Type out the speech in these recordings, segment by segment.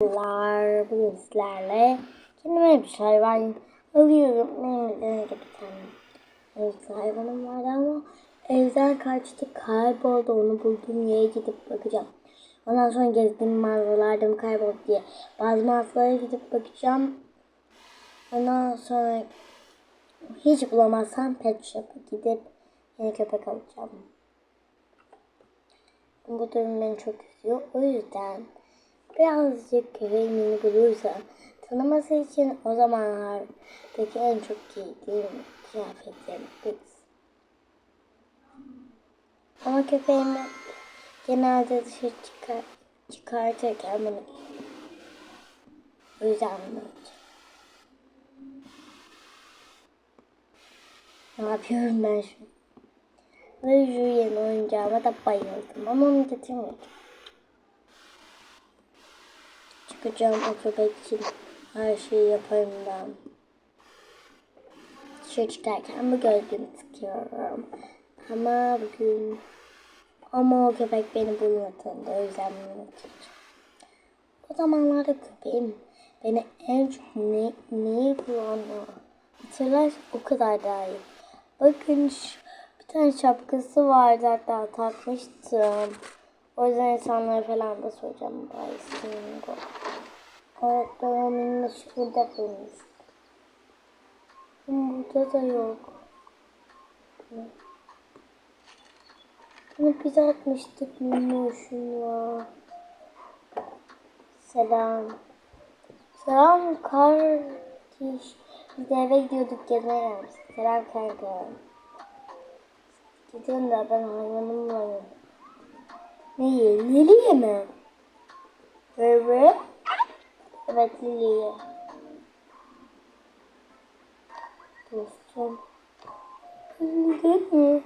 Merhabalar, bugün sizlerle kendime bir hayvan alıyorum. Benim de bir tane evcil hayvanım vardı ama evden kaçtı, kayboldu. Onu bulduğum yere gidip bakacağım. Ondan sonra gezdiğim mağazalarda mı kayboldu diye bazı mağazalara gidip bakacağım. Ondan sonra hiç bulamazsam pet shop'a gidip yeni köpek alacağım. Bu durum beni çok üzüyor. O yüzden birazcık köpeğimi bulursa tanıması için o zamanlardaki en çok giydiğim kıyafetlerim biz. Ama köpeğimi genelde dışarı çıkar, çıkartırken bunu giyiyorum. O yüzden bunu alacağım. Ne yapıyorum ben şu? Ve Julian oyuncağıma da bayıldım ama onu getirmedim. Çıkacağım o köpek için her şeyi yaparım ben. Dışarı çıkarken bu gözlüğümü sıkıyorum. Ama bugün ama o köpek beni bulmadığında o yüzden bunu getireceğim. O zamanlarda köpeğim beni en çok ne, neyi bulanı hatırlar o kadar daha iyi. Bakın bir tane şapkası vardı hatta takmıştım. O yüzden insanlara falan da soracağım. Baysingo. Evet babamın meşgulde bulmuş. Burada da yok. Bunu biz atmıştık minnoşunla. Selam. Selam kardeş. Biz de eve gidiyorduk gelmiştik. Selam kanka. Gidiyorum da ben hayvanım varım. Ne ye? Liliye mi? Evet. Evet Liliye. Dostum. Liliye mi?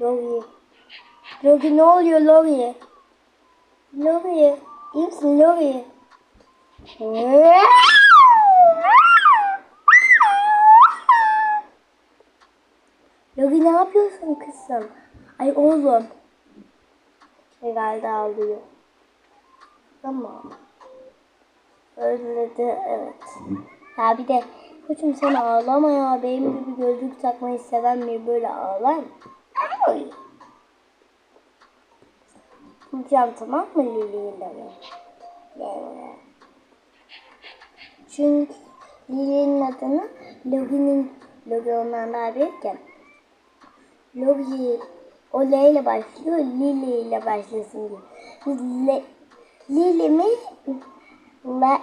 Logi. Logi ne oluyor Logi? Logi. İyi misin Logi? Logi ne yapıyorsun kızım? Ay oğlum. Herhalde ağlıyor. Tamam. Özledi evet. Ya bir de koçum sen ağlama ya. Benim gibi gözlük takmayı seven biri böyle ağlar mı? Ay. Bulacağım tamam mı Lili'yle mi? Yani. Çünkü Lili'nin adını Logi'nin Logi daha büyükken Logi o L ile başlıyor, Lili ile başlasın diye. Biz Le, Lili mi? La,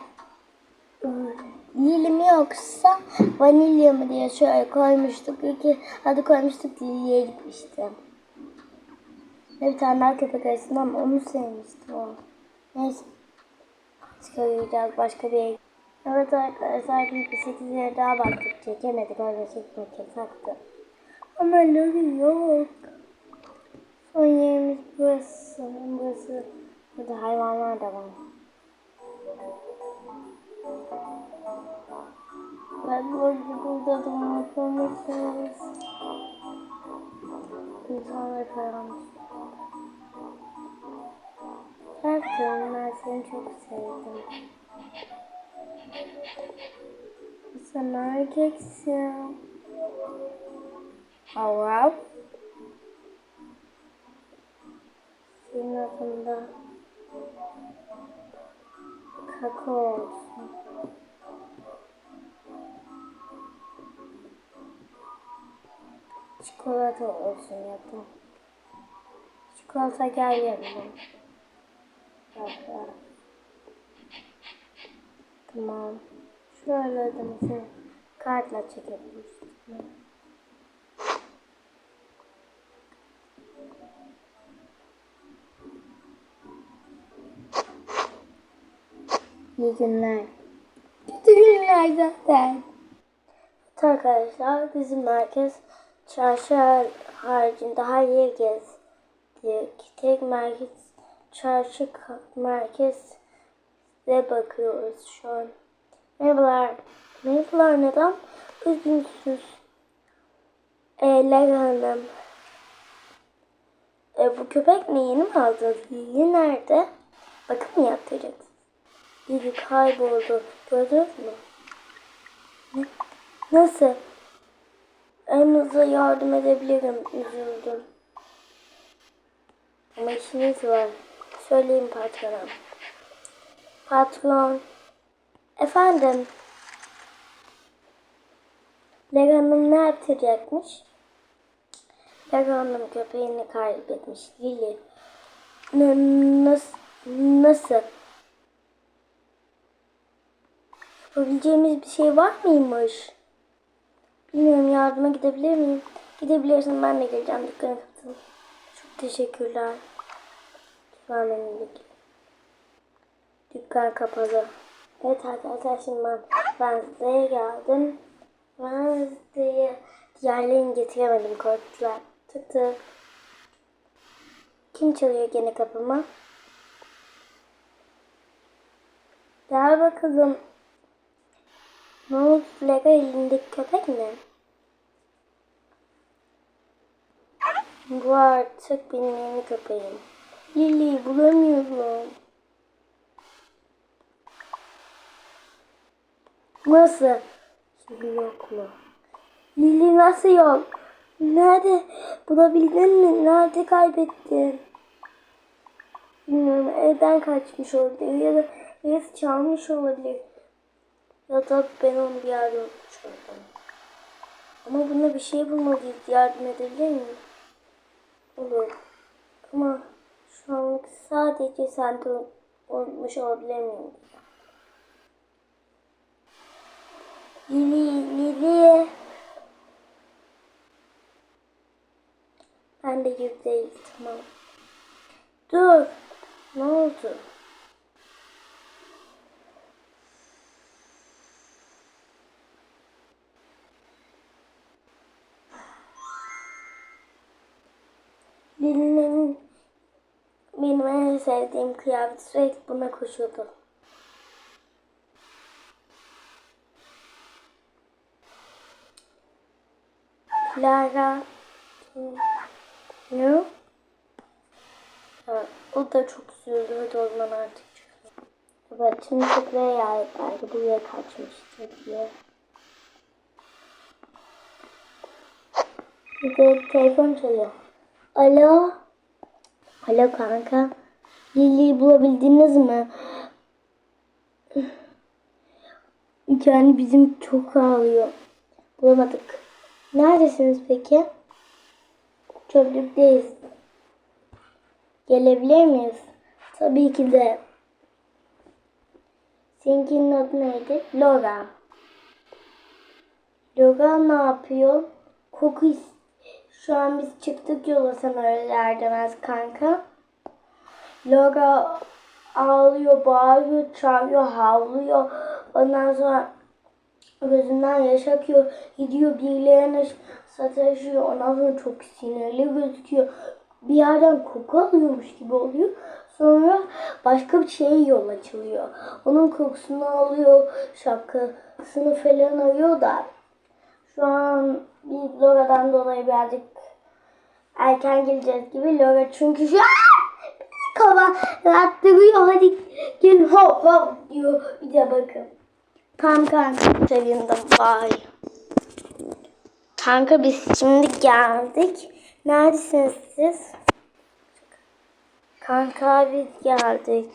Lili mi yoksa vanilya mı diye şöyle koymuştuk. İki adı koymuştuk Lili'ye gitmişti. Ve bir tane daha köpek arasında ama onu sevmiştim o. Neyse. Çıkaracağız başka bir yere. Evet arkadaşlar bir 8 yere daha baktık. Çekemedik. Öyle çekmek yasaktı. Ama Logi yok. Son yerimiz burası. Burası. Burada hayvanlar da var. Ben burada burada durmak olmuşsunuz. İnsanlar karanmış. Gerçekten ben seni çok sevdim. Sen erkeksin. Wow. Senin adında kakao olsun. Çikolata olsun ya da. Çikolata gel yanıma. Tamam. Şöyle de mesela kartla çekebiliriz. İyi günler. Kötü günler zaten. Evet arkadaşlar bizim merkez çarşı haricinde her yer gez. Tek merkez çarşı merkez de bakıyoruz şu an. Merhabalar. Merhabalar neden üzgünsünüz? Ee, Lega Hanım. E, bu köpek mi yeni mi aldınız? Lili nerede? Bakım mı yaptıracaksınız? Lili kayboldu. Gördünüz mü? Ne? Nasıl? Hızlı yardım edebilirim. Üzüldüm. Ama işiniz var. Söyleyin patrona. Patron. Efendim. Lega Hanım ne yaptıracakmış? Lega Hanım köpeğini kaybetmiş. Lili. N- nasıl? Nasıl? Yapabileceğimiz bir şey var mıymış? Bilmiyorum yardıma gidebilir miyim? Gidebilirsin ben de geleceğim dükkanı kapatın. Çok teşekkürler. Gel. Dükkan kapalı. Evet arkadaşlar şimdi ben Wednesday'e geldim. Wednesday'e diğerlerini getiremedim korktular. Tık tık. Kim çalıyor gene kapıma? Gel bakalım. Oldu? Lega elindeki köpek mi? Bu artık benim yeni köpeğim. Lili bulamıyorum. Nasıl? Yok mu? Lili nasıl yok? Nerede? Bulabildin mi? Nerede kaybettin? Bilmiyorum. Evden kaçmış olabilir. Ya da birisi çalmış olabilir. Ya da ben onu bir yerde unutmuş oldum. Ama buna bir şey bulmalıyız. Yardım edebilir miyim? Olur. Ama şu anlık sadece sen de unutmuş olabilir miyim? Lili, Lili. Ben de yüzdeyiz tamam. Dur. Ne oldu? Sevdiğim kıyafet sürekli buna koşuyordu. Clara. Ne? Ha, o da çok üzüldü. Hadi o zaman artık çıkalım. Evet şimdi veya belki buraya kaçmıştır diye. Bir de telefon çalıyor. Alo. Alo kanka. Lili'yi bulabildiniz mi? Yani bizim çok ağlıyor. Bulamadık. Neredesiniz peki? Çöplükteyiz. Gelebilir miyiz? Tabii ki de. Seninkinin adı neydi? Laura. Laura ne yapıyor? Koku Şu an biz çıktık yola sen öyle demez kanka. Laura ağlıyor, bağırıyor, çağırıyor, havlıyor. Ondan sonra gözünden yaş akıyor. Gidiyor birilerine sataşıyor. Ondan sonra çok sinirli gözüküyor. Bir yerden koku alıyormuş gibi oluyor. Sonra başka bir şeye yol açılıyor. Onun kokusunu alıyor. Şapkasını falan arıyor da. Şu an biz Lora'dan dolayı birazcık erken geleceğiz gibi. Lora çünkü şu an kafa rahatlıyor. Hadi gel hop hop diyor. Bir de bakın. Tamam kanka sevindim. Bye. Kanka biz şimdi geldik. Neredesiniz siz? Kanka biz geldik.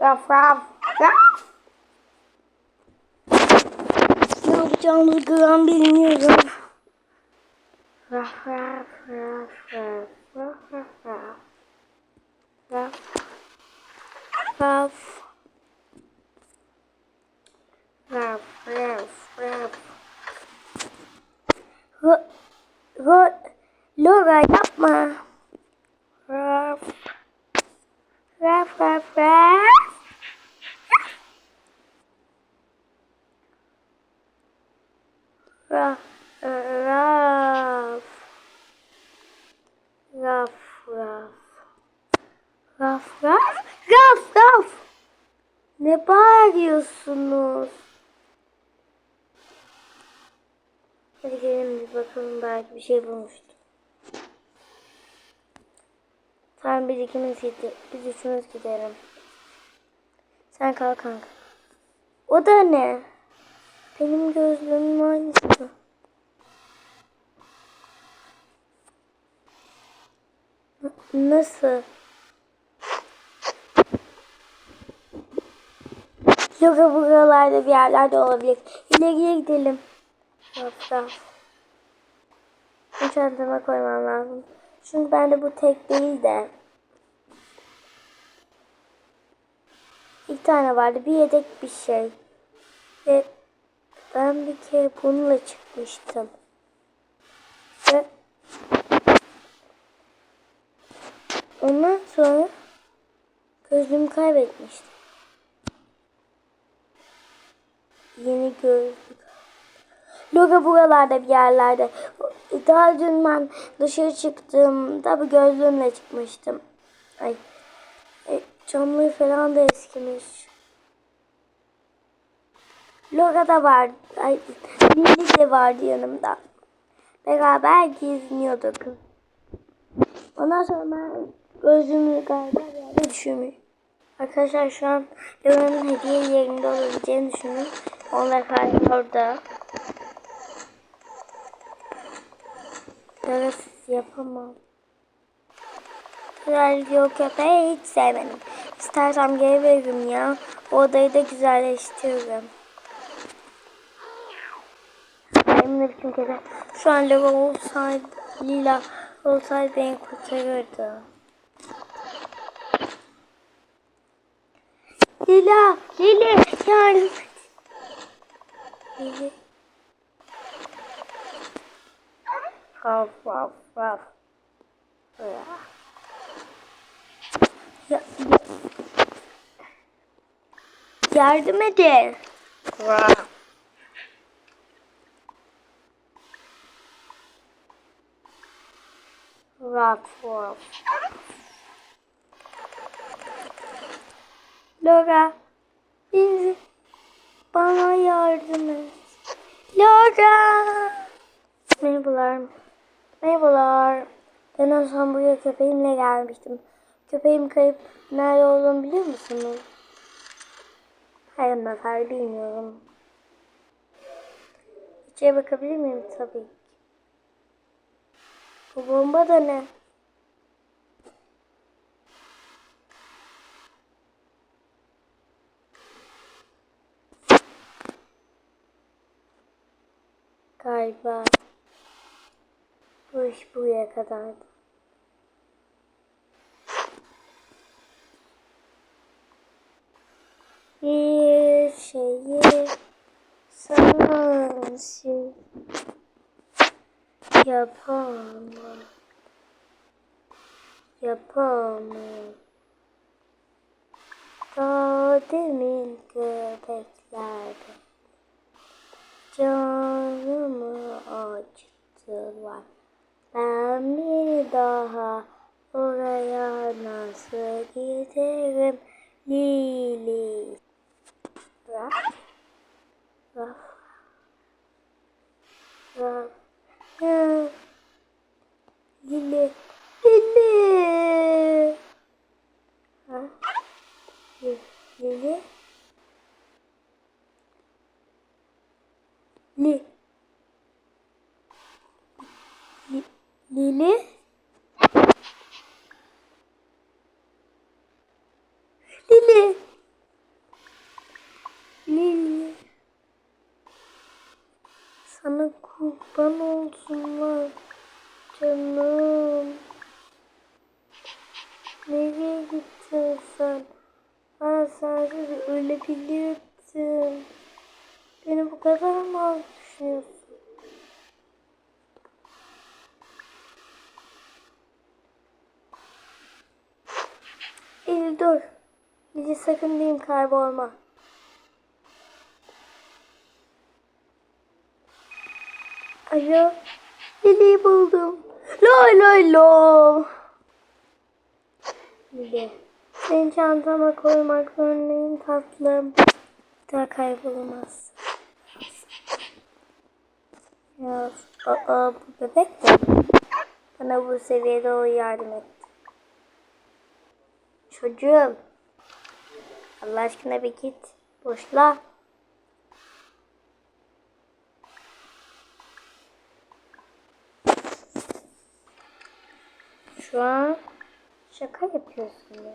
Raf raf. Ne yapacağımızı gram bilmiyorum. Raf raf raf raf raf raf. Raf raf. Raf raf raf. Ro, ro, Laura yapma. Raf. Raf raf raf. Raf. Raf. Raf raf. Raf raf. Raf raf. Ne bağırıyorsunuz? Hadi gelin bir bakalım belki bir şey bulmuştum. Tamam biz ikimiz gidelim. Biz üçümüz gidelim. Sen kal kanka. O da ne? Benim gözlüğümün aynısı. Nasıl? Yoga buralarda bir yerlerde olabilir. İleriye gidelim. Raf. Bu çantama koymam lazım. Çünkü bende bu tek değil de. İki tane vardı. Bir yedek bir şey. Ve ben bir kere bununla çıkmıştım. Ve ondan sonra gözlüğümü kaybetmiştim. Yeni gözlük. Loga buralarda bir yerlerde. Daha dün ben dışarı çıktığımda bu gözlüğümle çıkmıştım. Ay. E, camları falan da eskimiş. Loga da var. Ay, Lili de vardı yanımda. Beraber geziniyorduk. Ondan sonra ben gözlüğümü galiba yerde düşürmüş. Arkadaşlar şu an Loga'nın hediye yerinde olabileceğini düşünün. Onlar hala orada. Burası yapamam. Güzel köpeği hiç sevmedim. İstersem geri veririm ya. O odayı da güzelleştiririm. Benim de şu an Lego olsaydı, Lila olsaydı beni kurtarırdı. Lila, Lili, yardım et. Lili. Raf, raf, raf. Ya. Ya, Yardım edin. Raf. Raf, raf. Laura, bizi bana yardım et. Laura. Merhabalar. Merhabalar. Ben en son buraya köpeğimle gelmiştim. Köpeğim kayıp nerede olduğunu biliyor musunuz? Hayır, hayır bilmiyorum. İçeri bakabilir miyim? Tabii. Bu bomba da ne? Galiba bu iş buraya kadardı. Bir şeyi sensin yapamam. Yapamam. Daha demin köpeklerde canımı acıttılar. Ben bir daha oraya nasıl giderim Lili? Raf, raf, raf. Lili, Lili. Ha? Li- Lili. Li. Li- Lili. Lili. Lili. Sana kurban olsunlar. Canım. Nereye gittin sen? Ben sensiz ölebilirdim. Beni bu kadar mı az düşünüyorsun? Eylül dur. Lili sakın diyeyim kaybolma. Alo. Lili'yi buldum. Loy loy lo. Lili. Seni çantama koymak zorundayım tatlım. Daha kaybolamaz. Ya, aa, bu bebek de bana bu seviyede o yardım etti. Çocuğum. Allah aşkına bir git. Boşla. Şu an şaka yapıyorsun ya.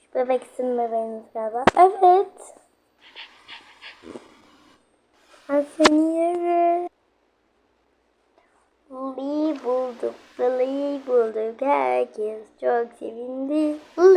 Şu bebek isim bebeğiniz galiba. Evet. Ben seni yerim. Lili bulduk, Lili bulduk. Herkes çok sevindi.